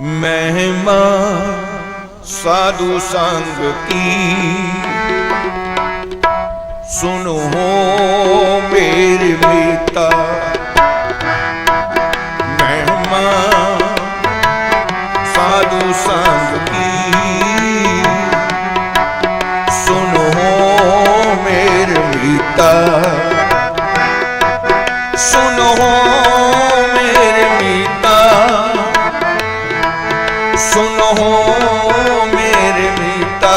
ਮਹਿਮਾ ਸਾਧੂ ਸੰਗ ਕੀ? ਸੁਨੋ ਮੇਰੇ ਮੀਤਾ। ਮਹਿਮਾ ਸਾਧੂ ਸੰਗ ਕੀ? ਸੁਨੋ ਮੇਰੇ ਮੀਤਾ।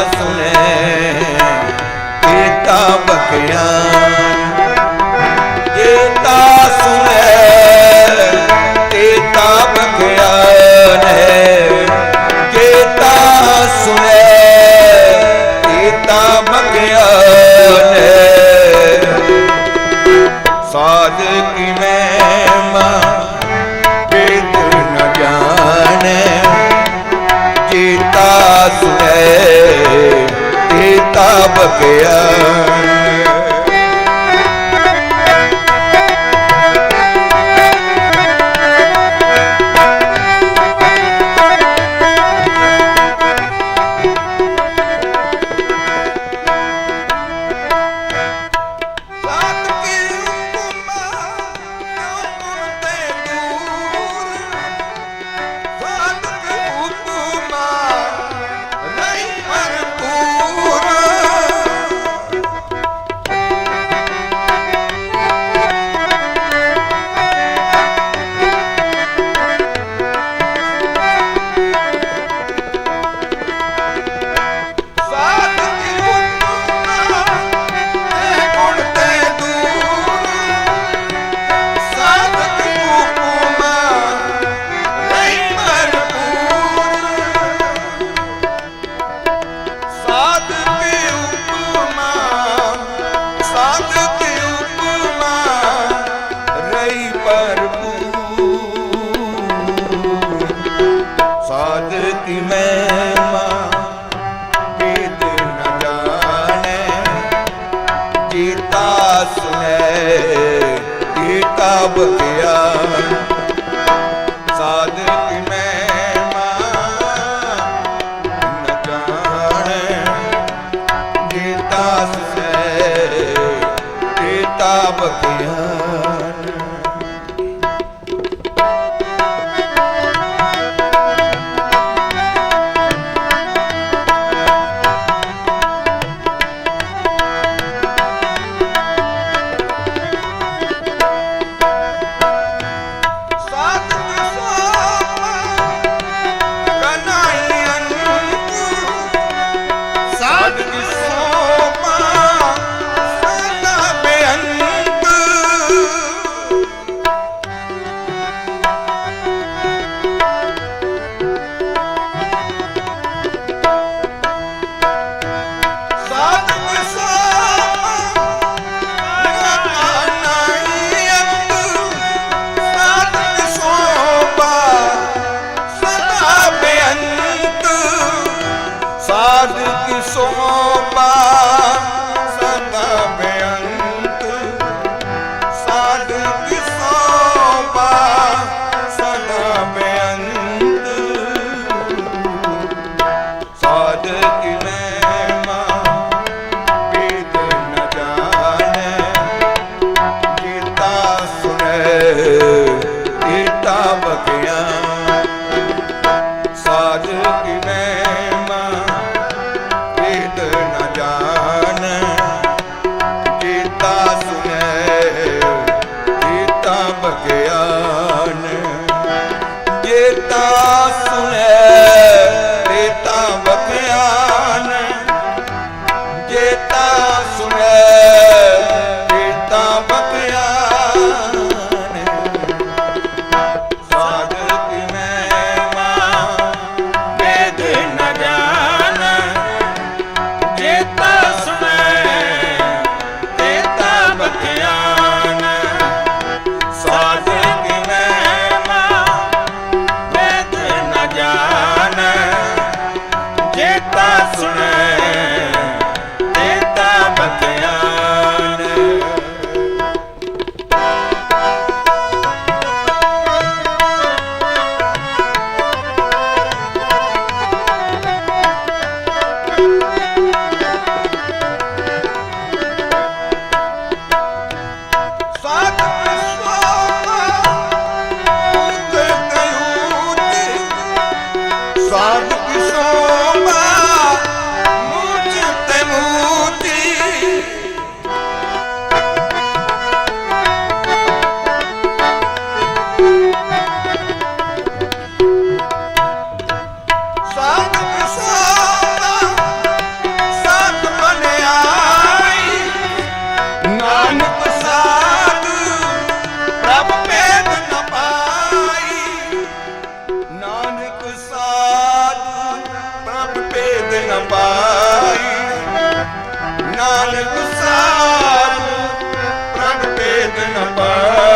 ਜੀਤਾ ਸੁਨੈ ਜੀਤਾ ਬਕਿਆਨ ਜੀਤਾ ਸੁਨੈ ਤੇਤਾ ਬਖਿਆਨ ਹੈ ਜੀਤਾ ਸੁਨੈ ਤੇਤਾ ਬਖਿਆਨ ਹੈ ਸਾਧ ਕੀ ਮਹਿਮਾ ਵੇਦ ਨ ਜਾਣੈ ਗਿਆ ਮਹਿਮਾ ਵੇਦ ਨ ਜਾਣੈ। ਜੀਤਾ ਸੁਨੈ ਜੀਤਾ ਬਖਿਆਨ ਸਾਧਕ ਮਹਿਮਾ, ਨ ਜਾਣੈ। ਜੀਤਾ ਸੁਨੈ ਜੀਤਾ ਬਖਿਆਨ ਨ ਪਾਈ। ਨਾਨਕ ਸਾਧ ਪ੍ਰਭ ਭੇਦ ਨ ਪਾਈ।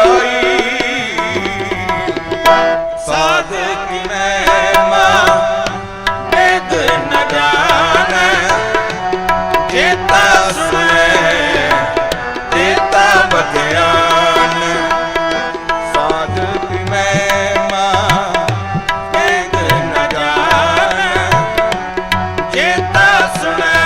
ਜੇਤਾ ਸੁਣੈ